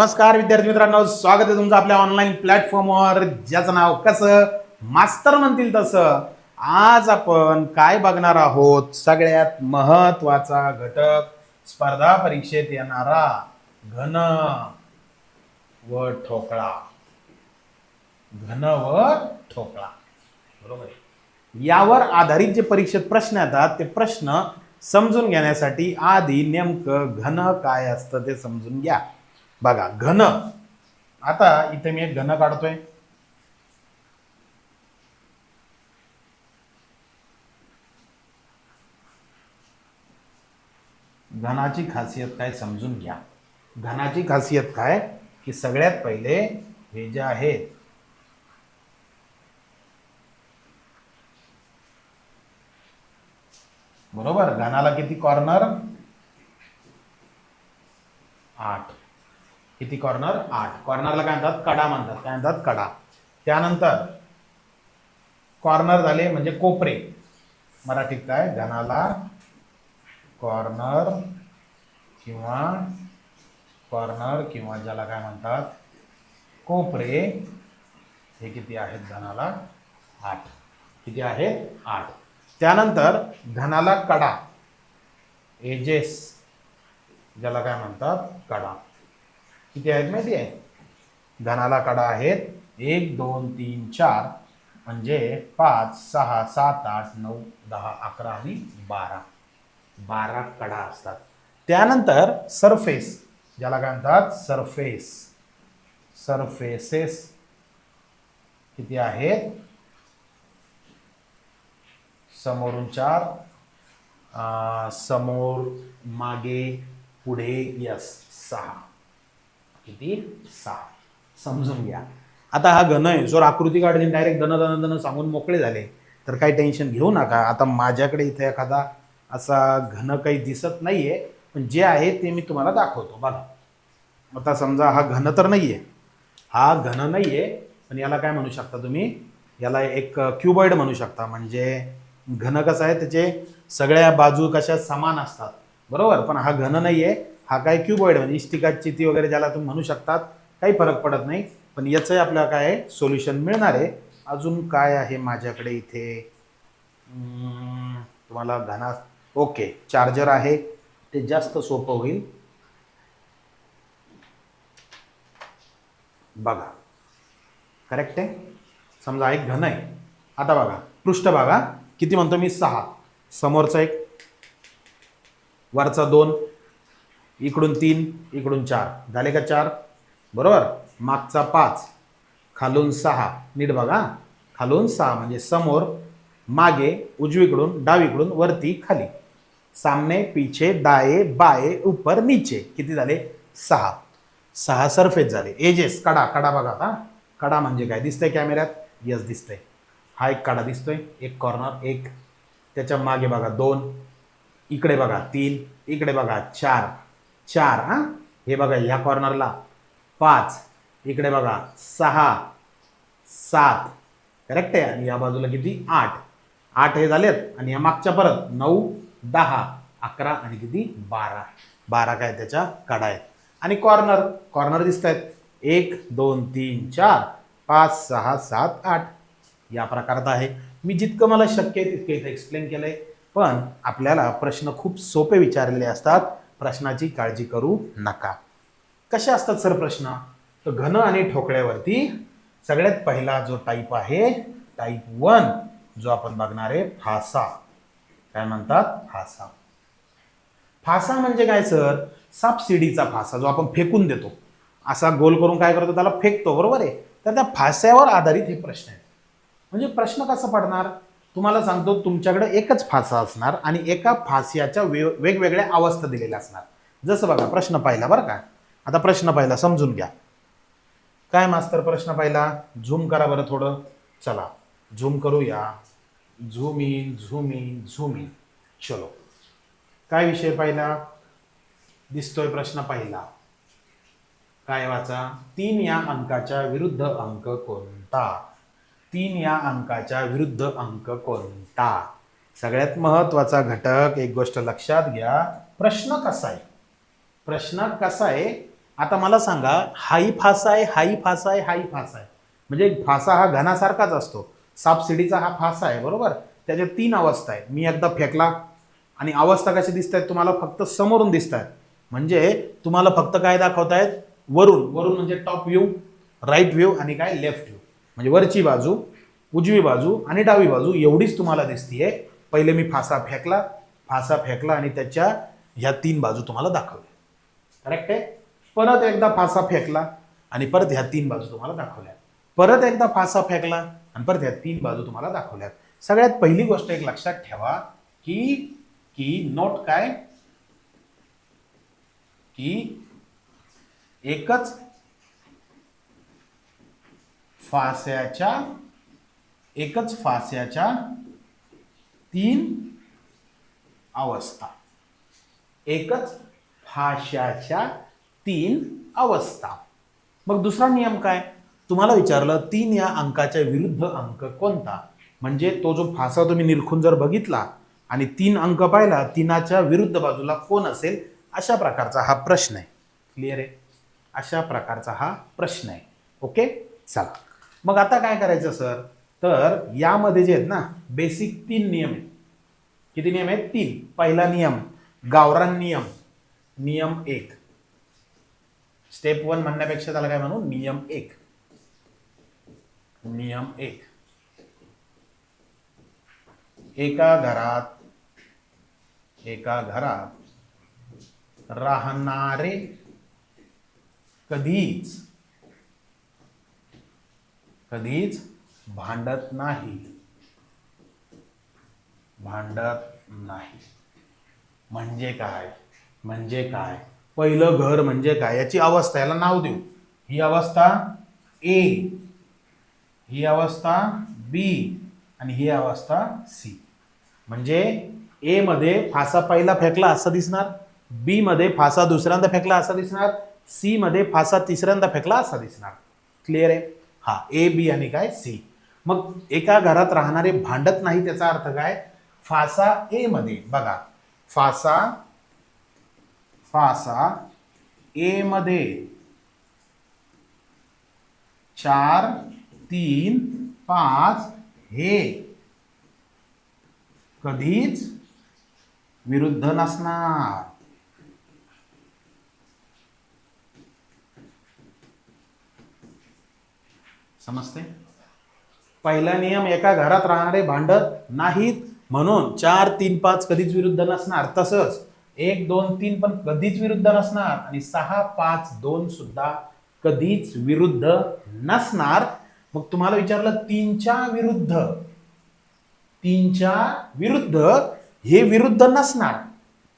नमस्कार विद्यार्थी मित्रांनो. स्वागत आहे तुमचं आपल्या ऑनलाईन प्लॅटफॉर्मवर ज्याचं नाव कसं? मास्तर म्हणतील तसं. आज आपण काय बघणार आहोत? सगळ्यात महत्त्वाचा घटक स्पर्धा परीक्षेत येणारा घन व ठोकळा. घन व ठोकळा. बरोबर यावर आधारित जे परीक्षेत प्रश्न येतात ते प्रश्न समजून घेण्यासाठी आधी नेमकं घन काय असतं ते समजून घ्या. बघा घन. आता इथे मी एक घन काढतोय. घनाची खासियत काय समजून घ्या. घनाची खासियत काय? की सगळ्यात पहिले हे जे आहेत बरोबर? घनाला किती कॉर्नर आठ. किती कॉर्नर? आठ. कॉर्नरला काय म्हणतात? कडा म्हणतात. काय म्हणतात? कडा. त्यानंतर कॉर्नर झाले म्हणजे कोपरे. मराठीत काय? घनाला कॉर्नर किंवा कॉर्नर किंवा ज्याला काय म्हणतात? कोपरे. हे किती आहेत? घनाला आठ. किती आहेत? आठ. त्यानंतर घनाला कडा. एजेस. ज्याला काय म्हणतात? कडा. किती आहेत माहिती आहे? घनाला कडा आहेत. एक दोन तीन चार म्हणजे पाच सहा सात आठ नऊ दहा अकरा आणि बारा. बारा कडा असतात. त्यानंतर सरफेस ज्याला काय म्हणतात? सरफेस सरफेसेस किती आहेत? समोरून चार. समोर मागे पुढे यस सहा. किती? सहा समजून घ्या. आता हा घन आहे जर आकृती काढली डायरेक्ट धन धन धन सांगून मोकळे झाले. तर काही टेन्शन घेऊ नका. आता माझ्याकडे इथे एखादा असा घन काही दिसत नाही आहे पण जे आहे ते मी तुम्हाला दाखवतो. बघा. आता समजा हा घन तर नाही आहे हा घन नाही आहे पण याला काय म्हणू शकता तुम्ही? याला एक क्युबॉइड म्हणू शकता. म्हणजे घन कसं आहे त्याचे सगळ्या बाजू कशा समान असतात. बरोबर? पण हा घन नाही आहे हा काय क्युबॉइड म्हणजे इष्टिका चिती वगैरे ज्याला तुम्ही म्हणू शकतात काही फरक पडत नाही. पण याचंही आपल्याला काय आहे? सोल्युशन मिळणार आहे. अजून काय आहे माझ्याकडे इथे? तुम्हाला घना ओके चार्जर आहे. ते जास्त सोपं होईल. बघा. करेक्ट आहे? समजा एक घन आहे. आता बघा पृष्ठभागा किती म्हणतो मी? सहा. समोरचा एक वरचा दोन इकडून तीन इकडून चार. झाले का चार? बरोबर? मागचा पाच खालून सहा. नीट बघा. खालून सहा म्हणजे समोर मागे उजवीकडून डावीकडून वरती खाली. सामने पीछे दाये बाये ऊपर नीचे. किती झाले? सहा. सहा सरफेस झाले. एजेस कडा. कडा बघा आता. कडा म्हणजे काय? दिसतंय कॅमेऱ्यात? यस दिसतंय. हा एक कडा दिसतोय. एक कॉर्नर एक. त्याच्यामागे बघा दोन. इकडे बघा तीन. इकडे बघा चार. चार हां? हे बघा ह्या कॉर्नरला पाच इकडे बघा सहा सात. करेक्ट आहे? आणि या बाजूला किती? आठ. आठ हे झालेत. आणि या मागच्या परत नऊ दहा अकरा आणि किती? बारा. बारा काय त्याच्या? कडा आहेत. आणि कॉर्नर कॉर्नर दिसत आहेत. एक दोन तीन चार पाच सहा सात आठ. या प्रकारात आहे. मी जितकं मला शक्य आहे तितकं इथं एक्सप्लेन आहे पण आपल्याला प्रश्न खूप सोपे विचारलेले असतात. प्रश्नाची काळजी करू नका. कसे असतात सर प्रश्न? तर घन आणि ठोकळ्यावरती सगळ्यात पहिला जो टाईप आहे टाईप वन जो आपण बघणार आहे फासा. काय म्हणतात? फासा. फासा म्हणजे काय सर? सापशिडीचा फासा जो आपण फेकून देतो. असा गोल करून काय करतो? त्याला फेकतो बरोबर आहे? तर त्या फास्यावर आधारित हे प्रश्न आहेत. म्हणजे प्रश्न कसा पडणार? तुम्हाला सांगतो तुमच्याकडे एकच फासा असणार आणि एका फास्याच्या वे वेगवेगळ्या अवस्था दिलेल्या असणार. जसं बघा प्रश्न पाहिला बरं का? आता प्रश्न पाहिला समजून घ्या. काय मास्तर प्रश्न पाहिला? झूम करा बरं थोडं. चला झूम करूया. Zoom in zoom in zoom in. चलो. काय विषय पाहिला? दिसतोय प्रश्न पाहिला. काय वाचा? तीन या अंकाच्या विरुद्ध अंक कोणता? तीन या अंकाच्या विरुद्ध अंक कोणता? सगळ्यात महत्त्वाचा घटक एक गोष्ट लक्षात घ्या प्रश्न कसा आहे? प्रश्न कसा आहे? आता मला सांगा हाई फासा आहे हाई फासा आहे हाई फासा आहे. म्हणजे फासा हा घनासारखाच असतो. सापसिडीचा हा फासा आहे बरोबर? त्याच्यात तीन अवस्था आहे मी एकदा फेकला आणि अवस्था कशी दिसत आहेत तुम्हाला? फक्त समोरून दिसत आहेत म्हणजे तुम्हाला फक्त काय दाखवत आहेत वरून. वरून म्हणजे टॉप व्ह्यू राईट व्ह्यू आणि काय लेफ्ट व्ह्यू म्हणजे वरची बाजू उजवी बाजू आणि डावी बाजू एवढीच तुम्हाला दिसतीये. पहिले मी फासा फेकला फासा फेकला आणि त्याच्या ह्या तीन बाजू तुम्हाला दाखवल्या. करेक्ट आहे? परत एकदा फासा फेकला आणि परत ह्या तीन बाजू तुम्हाला दाखवल्या. परत एकदा फासा फेकला आणि परत ह्या तीन बाजू तुम्हाला दाखवल्यात. सगळ्यात पहिली गोष्ट एक लक्षात ठेवा की की नोट काय? की एकच फास्याच्या एकच फास्याच्या तीन अवस्था. एकच फाश्याच्या तीन अवस्था. मग दुसरा नियम काय? तुम्हाला विचारलं तीन या अंकाच्या विरुद्ध अंक कोणता? म्हणजे तो जो फासा तुम्ही निरखून जर बघितला आणि तीन अंक पाहिला तीनाच्या विरुद्ध बाजूला कोण असेल? अशा प्रकारचा हा प्रश्न आहे. क्लिअर आहे? अशा प्रकारचा हा प्रश्न आहे. ओके चला. मग आता काय करायचं सर? तर यामध्ये जे आहेत ना बेसिक तीन नियम आहेत. किती नियम आहेत? तीन. पहिला नियम गावरान नियम नियम एक. स्टेप वन म्हणण्यापेक्षा त्याला काय म्हणू? नियम एक. नियम एक. एका घरात एका घरात राहणारे कधीच कधीच भांडत नाही. भांडत नाही. म्हणजे काय? म्हणजे काय? पहिलं घर म्हणजे काय? याची अवस्था याला नाव देऊ. ही अवस्था ए ही अवस्था बी आणि ही अवस्था सी म्हणजे ए मध्ये फासा पहिला फेकला असं दिसणार बी मध्ये फासा दुसऱ्यांदा फेकला असा दिसणार सी मध्ये फासा तिसऱ्यांदा फेकला असा दिसणार. क्लिअर आहे? हा ए बी आणि काय? सी मग एका घरात राहणारे भांडत नाही त्याचा अर्थ काय? फासा ए मध्ये. बघा. फासा फासा ए मध्ये चार तीन पाच हे कधीच विरुद्ध नसणार. समजते? पहिला नियम एका घरात राहणारे भांडत नाहीत म्हणून चार तीन पाच कधीच विरुद्ध नसणार. तसंच एक दोन तीन पण कधीच विरुद्ध नसणार आणि सहा पाच दोन सुद्धा कधीच विरुद्ध नसणार. मग तुम्हाला विचारलं तीनच्या विरुद्ध. तीनच्या विरुद्ध हे विरुद्ध नसणार.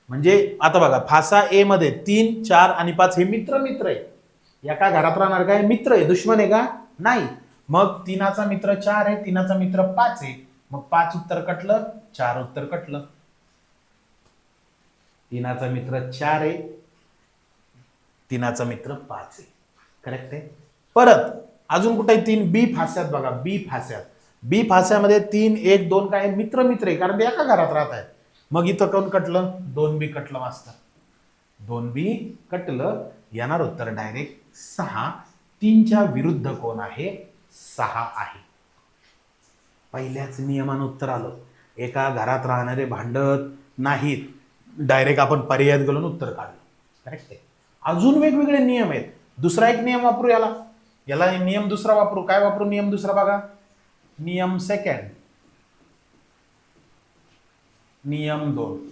म्हणजे आता बघा फासा ए मध्ये तीन चार आणि पाच हे मित्र मित्र आहे एका घरात राहणार काय? मित्र आहे. दुश्मन आहे का? नाही. मग तिनाचा मित्र चार आहे तिनाचा मित्र पाच आहे. मग पाच उत्तर कटलं चार उत्तर कटलं. तिनाचा मित्र चार आहे तिनाचा मित्र पाच आहे. करेक्ट आहे? परत अजून कुठे तीन? बी फास्यात बघा बी फास्यात. बी फास्यामध्ये तीन एक दोन काय? मित्र मित्र आहे कारण ते एका घरात राहत आहेत. मग इथं कोण कटलं? दोन बी कटलं मास्तर. दोन बी कटलं येणार उत्तर डायरेक्ट सहा. तीनच्या विरुद्ध कोण आहे? सहा आहे. पहिल्याच नियमानं उत्तर आलं. एका घरात राहणारे भांडत नाहीत. डायरेक्ट आपण पर्यायात गेलो उत्तर काढलं. करेक्ट आहे. अजून वेगवेगळे नियम आहेत. दुसरा एक नियम वापरू याला. याला नियम दुसरा वापरू. काय वापरू नियम दुसरा बघा? नियम सेकंड नियम दोन.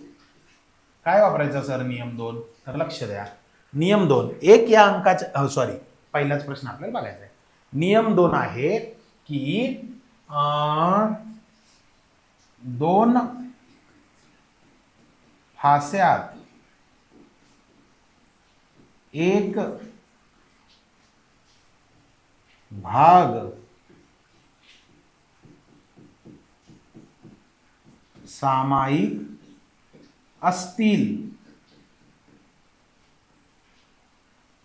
काय वापरायचा सर नियम दोन? तर लक्ष द्या. नियम दोन. एक या अंकाच्या सॉरी पहिलाच प्रश्न आपल्याला बघायचा आहे. नियम दोन आहे की दोन फास्यात एक भाग सामायिक असतील.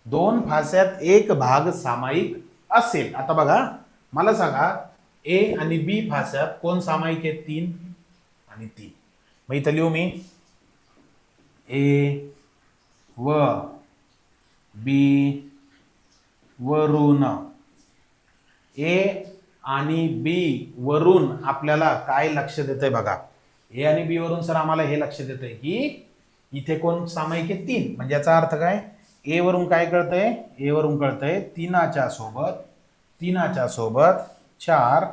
दोन फास्यात एक भाग सामायिक असेल. आता बघा मला सांगा ए आणि बी फास्यात कोण सामायिक आहे तीन? आणि तीन. मग इथं लिहू मी. ए व बी वरून. ए आणि बी वरून आपल्याला काय लक्ष देतंय बघा? ए आणि बी वरून सर आम्हाला हे लक्ष देतंय की इथे कोण सामायिक आहे तीन. म्हणजे याचा अर्थ काय? ए वरून काय कळतंय? ए वरून कळतंय तीनाच्या सोबत तीनाच्या सोबत चार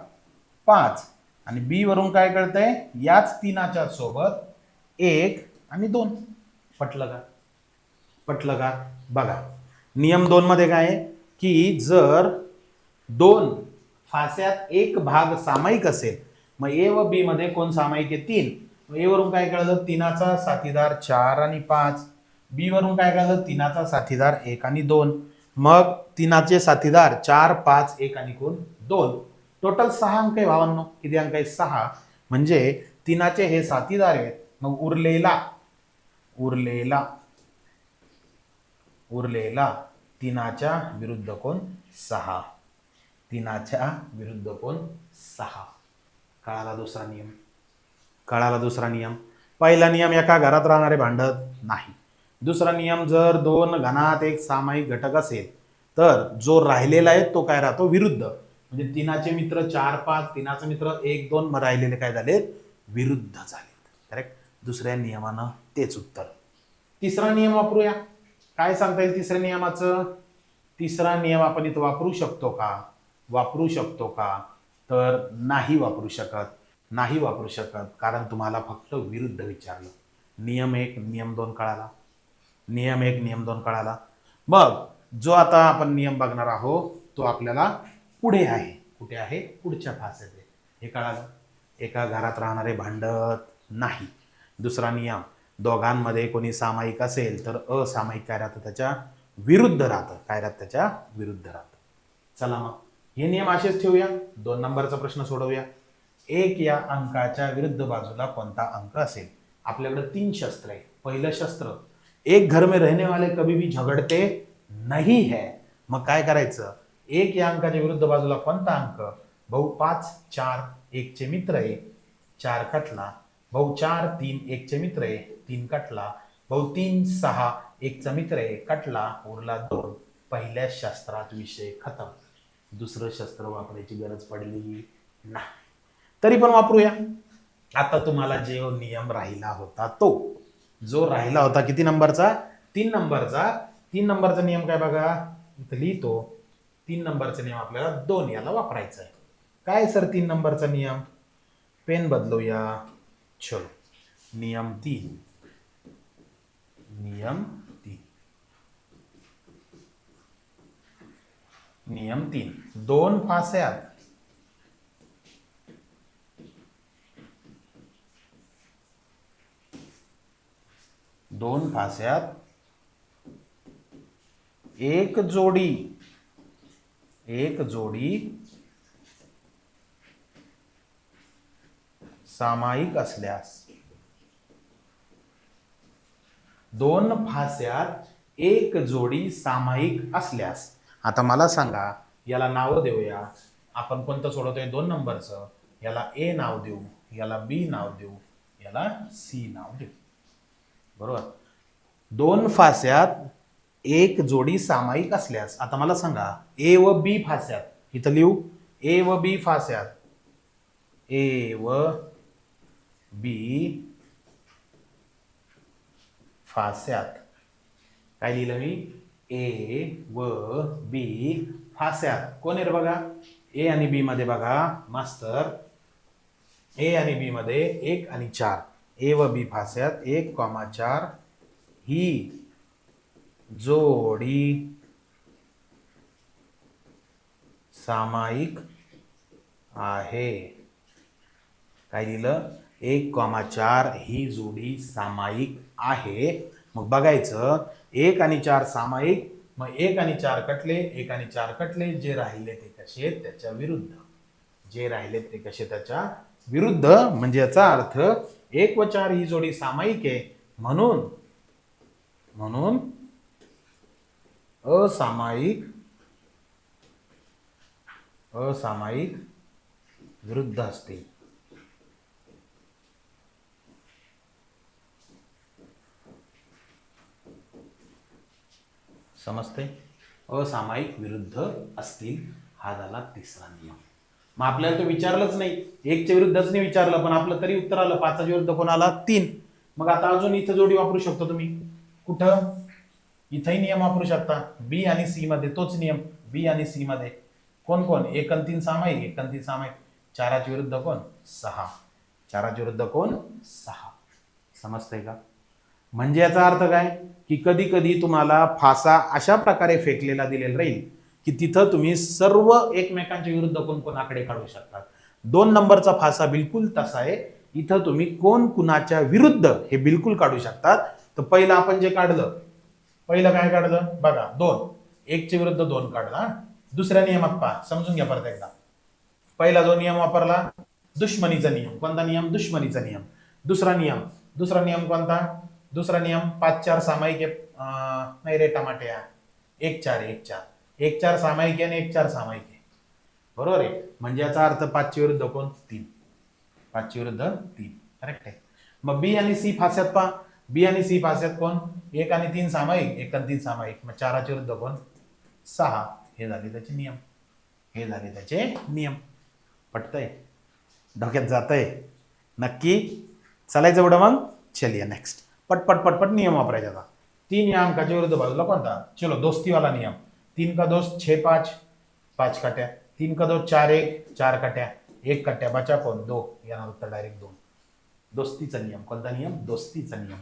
पाच. आणि बी वरून काय कळतंय? याच तीनाच्या सोबत एक आणि दोन. पटलं का पटलं का बघा. नियम दोन मध्ये काय आहे? की जर दोन फास्यात एक भाग सामायिक असेल मग ए व बी मध्ये कोण सामायिक आहे? तीन. मग ए वरून काय कळलं? तीनाचा साथीदार चार आणि पाच. बी वरून काय करायचं तिनाचा साथीदार एक आणि दोन. मग तिनाचे साथीदार चार पाच एक आणि कोण? दोन. टोटल सहा अंक आहे भावांनो. किती अंक आहे? सहा. म्हणजे तिनाचे हे साथीदार आहेत. मग उरलेला उरलेला उरलेला तिनाच्या विरुद्ध कोण? सहा. तिनाच्या विरुद्ध कोण? सहा. कळाला दुसरा नियम. कळाला दुसरा नियम. पहिला नियम एका घरात राहणारे भांडत नाही. दुसरा नियम जर दोन घनात एक सामायिक घटक असेल तर जो राहिलेला आहे तो काय राहतो? विरुद्ध. म्हणजे तिनाचे मित्र चार पाच तिनाचे मित्र एक दोन राहिलेले काय झाले विरुद्ध झालेत. करेक्ट दुसऱ्या नियमानं तेच उत्तर. तिसरा नियम वापरूया. काय सांगता येईल तिसऱ्या नियमाचं? तिसरा नियम आपण इथं वापरू शकतो का? वापरू शकतो का? तर नाही वापरू शकत. नाही वापरू शकत. कारण तुम्हाला फक्त विरुद्ध विचारलं. नियम एक नियम दोन कळाला. नियम एक नियम दोन कळाला. मग जो आता आपण नियम बघणार आहोत तो आपल्याला पुढे आहे. कुठे आहे? पुढच्या फासेत हे कळालं? एका घरात राहणारे भांडत नाही. दुसरा नियम दोघांमध्ये कोणी सामायिक असेल तर असामायिक काय राहतं त्याच्या विरुद्ध राहतं. काय राहतं त्याच्या विरुद्ध राहतं. चला मग हे नियम असेच ठेवूया. दोन नंबरचा प्रश्न सोडवूया. एक या अंकाच्या विरुद्ध बाजूला कोणता अंक असेल? आपल्याकडे तीन शस्त्र आहे पहिलं शस्त्र एक घर में रहने वाले कभी भी झगड़ते नहीं है। मग काय करायचं? एक या अंकाच्या विरुद्ध बाजूला कोणता अंक? भाऊ पाच चार एकचे मित्र आहे. चार कटला. भाऊ चार तीन एकचे मित्र आहे. तीन कटला. भाऊ तीन सहा एकचा मित्र आहे. कटला उरला दोन. पहिल्या शास्त्रात विषय खतम. दुसरं शस्त्र वापरायची गरज पडली नाही. तरी पण वापरूया. आता तुम्हाला जे नियम राहिला होता तो. जो राहिला होता किती नंबरचा? तीन नंबरचा. तीन नंबरचा नियम काय बघा? इथं लिहितो. तीन नंबरचा नियम आपल्याला दोन याला वापरायचा आहे. काय सर तीन नंबरचा नियम? पेन बदलूया. चलो. नियम तीन. नियम तीन. नियम तीन. दोन फास्यात. दोन फास्यात एक जोडी. एक जोडी. सामायिक असल्यास. दोन फास्यात एक जोडी सामायिक असल्यास. आता मला सांगा याला नाव देऊया. आपण कोणतं सोडवतोय? दोन नंबरचं. याला ए नाव देऊ याला बी नाव देऊ याला सी नाव देऊ. बरोबर? दोन फास्यात एक जोडी सामायिक असल्यास आता मला सांगा ए व बी फास्यात इथं लिहू ए व बी फास्यात ए व बी फास्यात. काय लिहिलं मी? ए व बी फास्यात. कोण आहे रे बघा? ए आणि बी मध्ये बघा मास्तर. ए आणि बी मध्ये एक आणि चार. ए व बी फास्यात एक कॉमा चार ही जोडी सामायिक आहे. काय लिहिलं एक कॉमा चार ही जोडी सामायिक आहे. मग बघायचं एक आणि चार सामायिक मग एक आणि चार कटले एक आणि चार कटले जे राहिले ते कसे? त्याच्या विरुद्ध. जे राहिले ते कसे? त्याच्या विरुद्ध. म्हणजे याचा अर्थ एक व चार ही जोडी सामायिक आहे. म्हणून म्हणून असामायिक असामायिक विरुद्ध असते. समजते असामायिक विरुद्ध असतील हा झाला तिसरा नियम. मग आपल्याला तो विचारलंच नाही. एकच्या विरुद्धच नाही विचारलं पण आपलं तरी उत्तर आलं. पाचाच्या विरुद्ध कोण आला? तीन. मग आता अजून इथं जोडी वापरू शकतो तुम्ही. कुठं? इथंही नियम वापरू शकता. बी आणि सी मध्ये तोच नियम. बी आणि सी मध्ये. कोण कोण? एक आणि तीन सामायिक एक आणि तीन सामायिक चाराच्या विरुद्ध कोण? सहा. चाराच्या विरुद्ध कोण? सहा. समजतंय का? म्हणजे याचा अर्थ काय? की कधी कधी तुम्हाला फासा अशा प्रकारे फेकलेला दिलेला राहील. की तिथं तुम्ही सर्व एकमेकांच्या विरुद्ध कोण कोण आकडे काढू शकतात. दोन नंबरचा फासा बिलकुल तसा आहे. इथं तुम्ही कोण कुणाच्या विरुद्ध हे बिलकुल काढू शकतात. तर पहिलं आपण जे काढलं पहिलं काय काढलं? बघा दोन. एकच्या विरुद्ध दोन काढला दुसऱ्या नियमात पहा समजून घ्या परत एकदा. पहिला जो नियम वापरला दुश्मनीचा नियम. कोणता नियम? दुश्मनीचा नियम. दुसरा नियम. दुसरा नियम कोणता? दुसरा नियम पाच चार सामायिक नाही रे टमाट्या. एक चार एक चार. एक चार सामायिक आहे आणि एक चार सामायिक आहे. बरोबर आहे? म्हणजे याचा अर्थ पाचशे विरुद्ध कोण? तीन. पाचशे विरुद्ध तीन. करेक्ट आहे. मग बी आणि सी फास्यात पहा. बी आणि सी फास्यात कोण? एक आणि तीन सामायिक एक आणि तीन सामायिक. मग चाराच्या विरुद्ध कोण? सहा. हे झाले त्याचे नियम. हे झाले त्याचे नियम. पटतंय? डोक्यात जातंय? नक्की? चालायचं एवढं मग? चलिया नेक्स्ट पटपट पटपट नियम वापरायचा आता. तीन या अंकाच्या विरुद्ध बाजूला कोणता? चलो दोस्तीवाला नियम. तीन का दोस्त छे पाच पाच काट्या. तीन का दोस्त चार एक चार काट्या. एक कट्या बचा कोण? दो. येणार उत्तर डायरेक्ट दोन. दोस्तीचा नियम. कोणता नियम? दोस्तीचा नियम.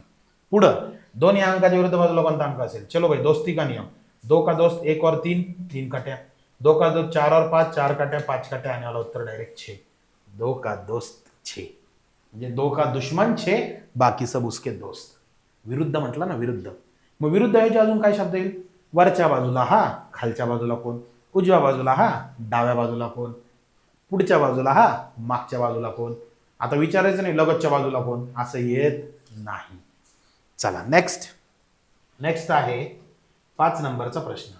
पुढं. दोन या अंकाच्या विरुद्ध बाजूला कोणता अंक असेल? चलो भाई दोस्ती का नियम? दो का दोस्त एक और तीन तीन काट्या. दो का दोस्त चार और पाच चार काट्या पाच काट्या आणि आला उत्तर डायरेक्ट छे. दो का दोस्त छे. म्हणजे दो का दुश्मन छे. बाकी सब उसके दोस्त. विरुद्ध म्हटलं ना विरुद्ध. मग विरुद्ध याचे अजून काय शब्द येईल? वरच्या बाजूला हा खालच्या बाजूला कोण? उजव्या बाजूला हा डाव्या बाजूला कोण? पुढच्या बाजूला हा मागच्या बाजूला कोण? आता विचारायचं नाही लगतच्या बाजूला कोण? असं येत नाही. चला नेक्स्ट नेक्स्ट आहे पाच नंबरचा प्रश्न.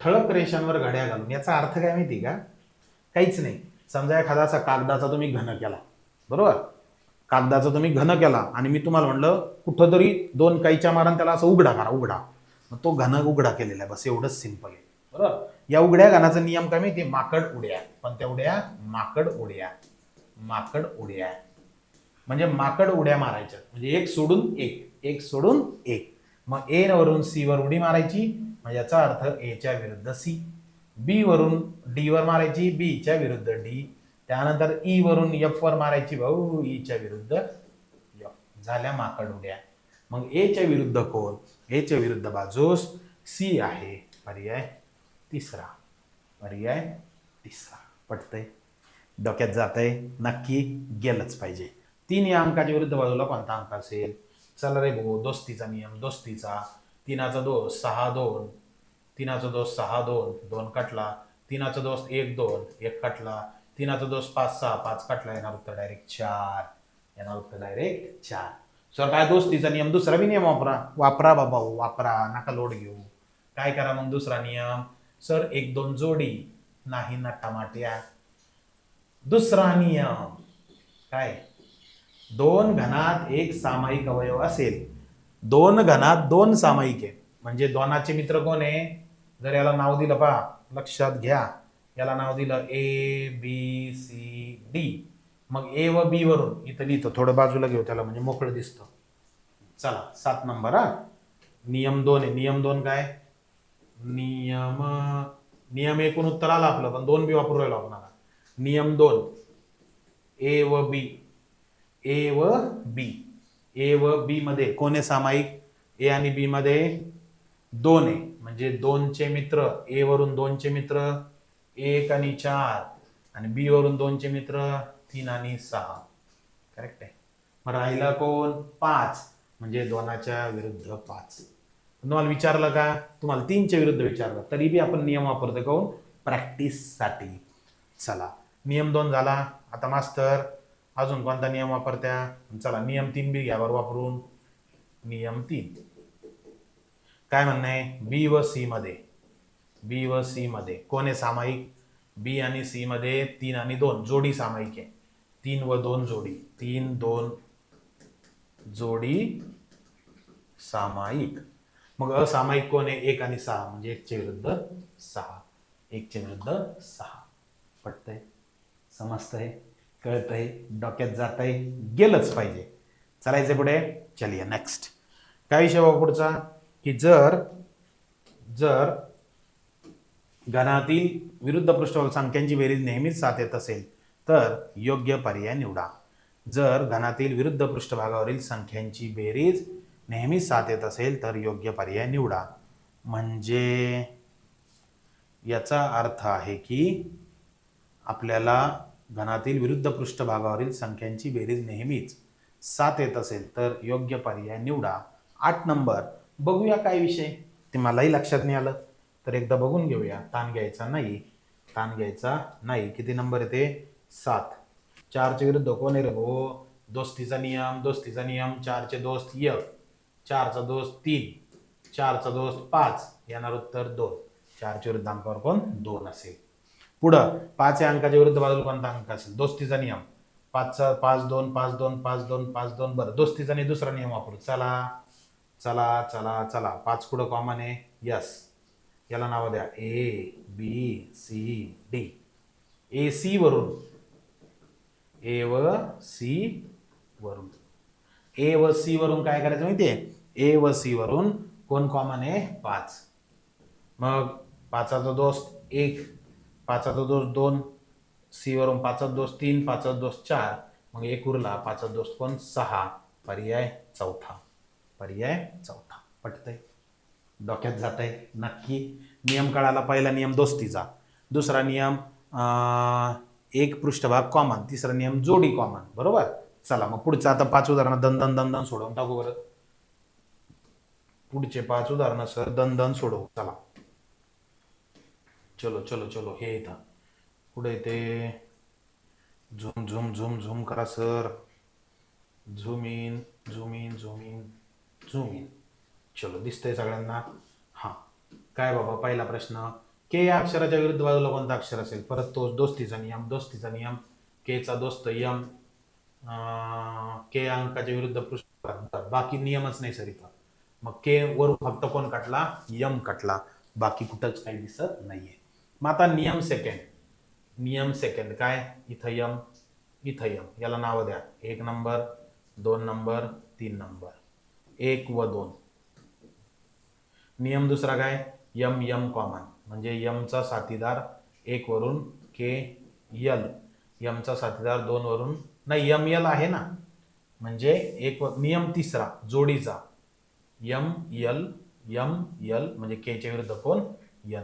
ठळक रेषांवर घड्या घालून याचा अर्थ काय माहिती का? काहीच नाही. समजा एखादा असा कागदाचा तुम्ही घन केला बरोबर? कागदाचा तुम्ही घन केला आणि मी तुम्हाला म्हणलं कुठंतरी दोन काहीच्या मारान त्याला असं उघडा करा उघडा. मग तो घन उघडा केलेला आहे. बस एवढंच सिंपल आहे. बरोबर? या उघड्या घनाचा नियम काय माहिती माकड उड्या. पण त्या उड्या? माकड उड्या. माकड उड्या. म्हणजे माकड उड्या मारायच्या. म्हणजे एक सोडून एक. एक सोडून एक. मग ए वरून सी वर उडी मारायची. मग याचा अर्थ एच्या विरुद्ध सी बी वरून डी वर मारायची. बी च्या विरुद्ध डी त्यानंतर ई वरून एफ वर मारायची. भाऊ ई च्या विरुद्ध एफ झाल्या माकड उड्या. मग एच्या विरुद्ध कोण? एच्या विरुद्ध बाजूस सी आहे. पर्याय तिसरा. पर्याय तिसरा. पटतंय? डोक्यात जातंय. नक्की गेलंच पाहिजे. तीन या अंकाच्या विरुद्ध बाजूला कोणता अंक असेल? चला रे भाऊ दोस्तीचा नियम दोस्तीचा. तिनाचा दोष सहा दोन. तिनाचा दोष सहा दोन. दोन कटला. तिनाचा दोष एक दोन. एक कटला. तिनाचा दोष पाच सहा. पाच कटला. येणार उत्तर डायरेक्ट चार. येणार उत्तर डायरेक्ट चार. सर काय दोस्तीचा नियम? दुसरा बी नियम वापरा. वापरा बाबा हो, वापरा. नका लोड घेऊ. काय करा मग दुसरा नियम? सर एक दोन जोडी नाही ना टमाट्या. दुसरा नियम. काय? दोन घनात एक सामायिक अवयव असेल. दोन घनात दोन सामायिक आहे. म्हणजे दोनाचे मित्र कोण आहे? जर याला नाव दिलं पहा लक्षात घ्या. याला नाव दिलं ए बी सी डी मग ए व बी वरून इथं लिहितं थोडं बाजूला घेऊ त्याला म्हणजे मोकळं दिसतं. चला सात नंबर हा. नियम दोन आहे. नियम दोन काय? नियम नियम एकूण उत्तर आलं आपलं पण दोन बी वापरू राहिलो आपण नियम दोन. ए व बी. ए व बी. ए व बी मध्ये कोण आहे सामायिक? ए आणि बी मध्ये दोन आहे. म्हणजे दोनचे मित्र ए वरून दोनचे मित्र एक आणि चार. आणि बी वरून दोनचे मित्र तीन आणि सहा. करेक्ट आहे. मग राहिला कोण? पाच. म्हणजे दोनाच्या विरुद्ध पाच. तुम्हाला विचारलं का? तुम्हाला तीनच्या विरुद्ध विचारलं. तरी बी आपण नियम वापरतो. काहून प्रॅक्टिससाठी चला. नियम दोन झाला. आता मास्तर अजून कोणता नियम वापरत्या? चला नियम तीन बी घ्या बरं वापरून. नियम तीन. काय म्हणणं आहे? बी व सी मध्ये. बी व सी मध्ये. कोण आहे सामायिक? बी आणि सी मध्ये तीन आणि दोन. जोडी सामायिक आहे. तीन व दोन जोडी. तीन दोन जोडी सामायिक. मग असामायिक कोण आहे? एक आणि सहा. म्हणजे एकच्या विरुद्ध सहा. एकच्या विरुद्ध सहा. पटतंय? समजतंय? कळतंय? डोक्यात जात आहे गेलंच पाहिजे. चालायचं पुढे? चलिया नेक्स्ट काय विषय पुढचा? की जर जर घनातील विरुद्ध पृष्ठभाग संख्यांची बेरीज नेहमीच साथ येत असेल तर योग्य पर्याय निवडा. जर घनातील विरुद्ध पृष्ठभागावरील संख्यांची बेरीज नेहमीच साथ येत असेल तर योग्य पर्याय निवडा. म्हणजे याचा अर्थ आहे की आपल्याला घनातील विरुद्ध पृष्ठभागावरील संख्यांची बेरीज नेहमीच सात येत असेल तर योग्य पर्याय निवडा. आठ नंबर बघूया काय विषय. ते मलाही लक्षात नाही आलं. तर एकदा बघून घेऊया. ताण घ्यायचा नाही. ताण घ्यायचा नाही. किती नंबर येते सात. चारच्या विरुद्ध कोण आहे रे हो दोस्तीचा नियम दोस्तीचा नियम चारचे दोस्त एक चारचा दोस्त तीन चारचा दोस्त पाच येणार उत्तर दोन. चारच्या विरुद्ध अंकावर कोण? दोन असेल. पुढं पाच या अंकाच्या विरुद्ध बाजूला कोणता अंक असेल? दोस्तीचा नियम. पाचचा पाच दोन पाच दोन पाच दोन पाच दोन बरं. दोस्तीचा नाही दुसरा नियम वापरू. चला चला चला चला. पाच कुठं कॉमन आहे? यस याला नावं द्या. A B C D A C वरून ए व सी वरून. ए व सी वरून काय करायचं माहितीये? ए व सी वरून कोण कॉमन आहे? पाच. मग पाचाचा दोस्त एक पाचाचा दोस्त दोन सी वरून पाचाचा दोस्त तीन पाचाचा दोस्त चार. मग एक उरला पाचाचा दोस्त कोण? सहा. पर्याय चौथा. पर्याय चौथा. पटतंय? डोक्यात जात आहे नक्की. नियम कळाला पहिला नियम दोस्तीचा. दुसरा नियम एक पृष्ठभाग कॉमन तिसरा नियम जोडी कॉमन बरोबर? चला मग पुढचं आता पाच उदाहरणं दन दन दन दन सोडवून टाकू बरं. पुढचे पाच उदाहरणं सर दन दन सोडवू. चला. चलो चलो चलो हे इथं. पुढे ते झूम झूम झूम झूम करा sir. Zoom in zoom in zoom in zoom in. चलो दिसतंय सगळ्यांना? हां. काय बाबा पहिला प्रश्न. के या अक्षराच्या विरुद्ध बाजूला कोणता अक्षर असेल? परत तोच दोस्तीचा नियम दोस्तीचा नियम. केचा दोस्त यम. के अंकाच्या विरुद्ध पृष्ठ बाकी नियमच नाही सर इथं. मग के वर फक्त कोण काटला यम काटला बाकी कुठंच काही दिसत नाहीये. मग आता नियम सेकंड नियम सेकंड काय? इथं यम इथं यम. याला नावं द्या. एक नंबर दोन नंबर तीन नंबर. एक व दोन. नियम दुसरा काय? यम यम कॉमन म्हणजे यमचा साथीदार एक वरून के यल यमचा साथीदार दोन वरून नाही यम यल आहे ना? म्हणजे एक व- नियम तिसरा जोडीचा. यम यल यम यल म्हणजे केच्या विरुद्ध कोण? यन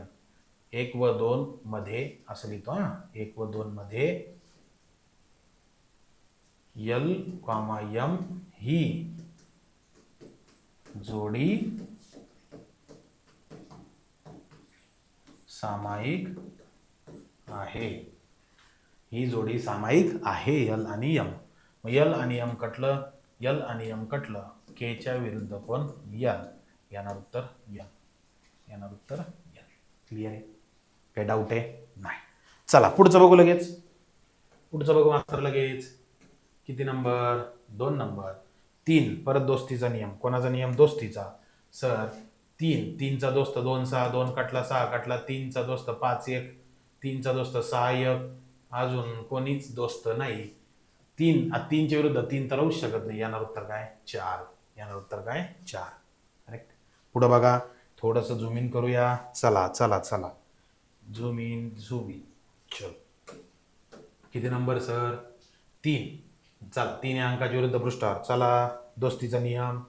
एक व दोन मध्ये असं लिहितो हा. एक व दोन मध्ये यल कॉमा यम ही जोडी सामायिक आहे. ही जोडी सामायिक आहे यल आणि यम. मग यल आणि यम कटलं यल आणि यम कटलं केच्या विरुद्ध कोण? यल. येणार उत्तर यल. येणार उत्तर यल. क्लिअर आहे? काही डाऊट आहे? नाही. चला पुढचं बघू लगेच. पुढचं बघू मास्तर लगेच. किती नंबर दोन नंबर तीन. परत दोस्तीचा नियम. कोणाचा नियम? दोस्तीचा. सर तीन तीनचा दोस्त दोन सहा दोन कटला सहा कटला तीनचा दोस्त पाच एक तीनचा दोस्त सहा एक. अजून कोणीच दोस्त नाही. तीन आ, तीनच्या विरुद्ध तीन तर राहूच शकत नाही. येणार उत्तर काय? चार. येणार उत्तर काय? चार. करेक्ट पुढं बघा. थोडंसं झूम इन करूया. चला चला चला. झूम इन झूम इन चल. किती नंबर सर तीन. चला तीन अंकाच्या विरुद्ध पृष्ठावर. चला. दोस्तीचा नियम.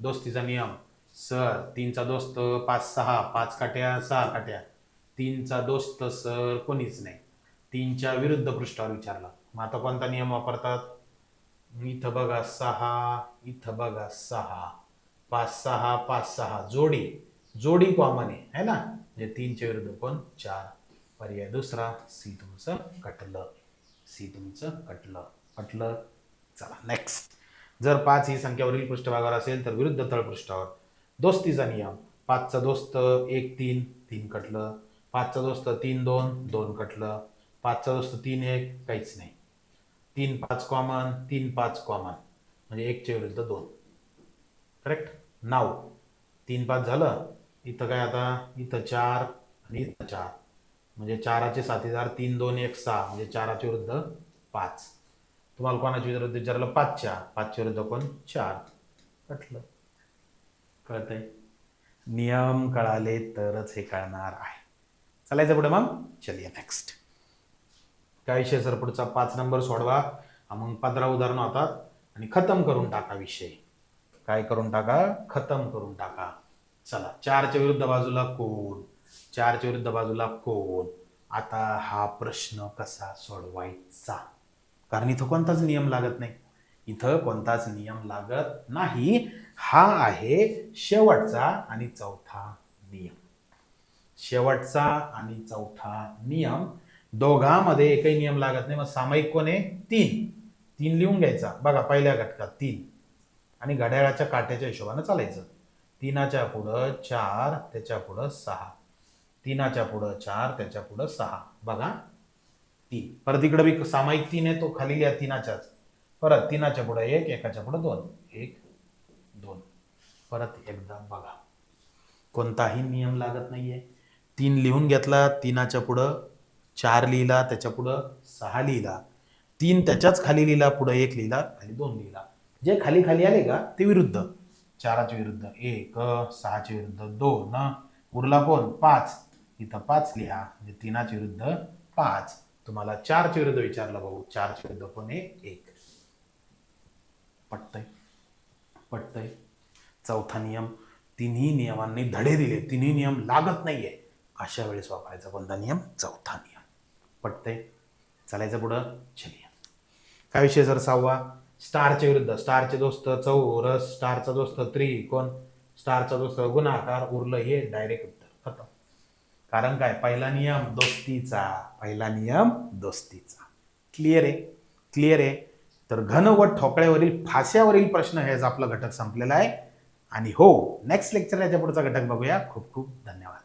दोस्तीचा नियम. सर तीनचा दोस्त पाच सहा पाच काट्या सहा काट्या. तीनचा दोस्त सर कोणीच नाही. तीनच्या विरुद्ध पृष्ठावर विचारला. मग आता कोणता नियम वापरतात? इथं बघा सहा इथं बघा सहा. पाच सहा पाच सहा. जोडी. जोडी कॉमन आहे है ना? म्हणजे तीनच्या विरुद्ध कोण? चार. पर्याय दुसरा सी तुमचं कटलं. सी तुमचं कटलं. कटलं. चला नेक्स्ट जर पाच ही संख्या वरील पृष्ठभागावर असेल तर विरुद्ध तळपृष्ठावर दोस्तीचा नियम पाचचा दोस्त एक तीन तीन कटलं. पाचचा दोस्त तीन दोन दोन कटलं. पाचचा दोस्त तीन एक काहीच नाही. तीन पाच कॉमन तीन पाच कॉमन म्हणजे एकच्या विरुद्ध दोन. करेक्ट नाव तीन पाच झालं. इथं काय आता? इथं चार आणि इथं चार. म्हणजे चाराचे साथीदार तीन दोन एक सहा. म्हणजे चाराच्या विरुद्ध पाच. तुम्हाला कोणाच्या विरुद्ध विचारलं? पाचच्या. पाचच्या विरुद्ध कोण? चार. कटलं. कळतंय? नियम कळाले तरच हे कळणार आहे. चालायचं पुढे मग? चलिया नेक्स्ट काय विषय सर पुढचा पाच नंबर सोडवा. मग पंधरा उदाहरणं होतात आणि खतम करून टाका विषय. काय करून टाका? खतम करून टाका. चला चारच्या विरुद्ध बाजूला कोण? चारच्या विरुद्ध बाजूला कोण? आता हा प्रश्न कसा सोडवायचा? कारण इथं कोणताच नियम लागत नाही. इथं कोणताच नियम लागत नाही. हा आहे शेवटचा आणि चौथा नियम. शेवटचा आणि चौथा नियम दोघांमध्ये एकही नियम लागत नाही. मग सामायिक कोण आहे? तीन. तीन लिहून घ्यायचा. बघा पहिल्या घटकात तीन. आणि घड्याळाच्या काट्याच्या हिशोबानं चालायचं. तीनाच्या पुढं चार त्याच्या पुढं सहा. तीनाच्या पुढं चार त्याच्या पुढं सहा. बघा तीन. परत इकडं बी सामायिक तीन आहे तो खाली लिहा तीनाच्याच. परत तीनाच्या पुढं एक एकाच्या पुढं दोन. एक दोन. परत एकदा बघा. कोणताही नियम लागत नाहीये. तीन लिहून घेतला तीनाच्या पुढं चार लिहिला त्याच्या पुढं सहा लिहिला. तीन त्याच्याच खाली लिहिला पुढं एक लिहिला आणि दोन लिहिला. जे खाली खाली आले का ते विरुद्ध. चाराच्या विरुद्ध एक सहाच्या विरुद्ध दोन. उरला कोण? पाच. इथं पाच लिहा. म्हणजे तीनाच्या विरुद्ध पाच. तुम्हाला चारच्या विरुद्ध विचारलं भाऊ चारच्या विरुद्ध कोण? एक एक. पटतंय. पटतंय. चौथा नियम तिन्ही नियमांनी धडे दिले. तिन्ही नियम लागत नाहीये. अशा वेळेस वापरायचा कोणता नियम? चौथा नियम. पटतंय? चालायचं पुढं? चलिया काय विषय सर? सहावा. स्टारच्या विरुद्ध. स्टारचे दोस्त चौरस स्टारचा दोस्त त्रिकोण स्टारचा दोस्त गुणाकार उरलं हे डायरेक्ट उत्तर. खतम. कारण काय? पहिला नियम दोस्तीचा. पहिला नियम दोस्तीचा. क्लिअर आहे? क्लिअर आहे? तर घन व ठोकळ्यावरील फाश्यावरील प्रश्न हेच आपला घटक संपलेला आहे. आणि हो नेक्स्ट लेक्चर याच्या पुढचा घटक बघूया. खूप खूप धन्यवाद.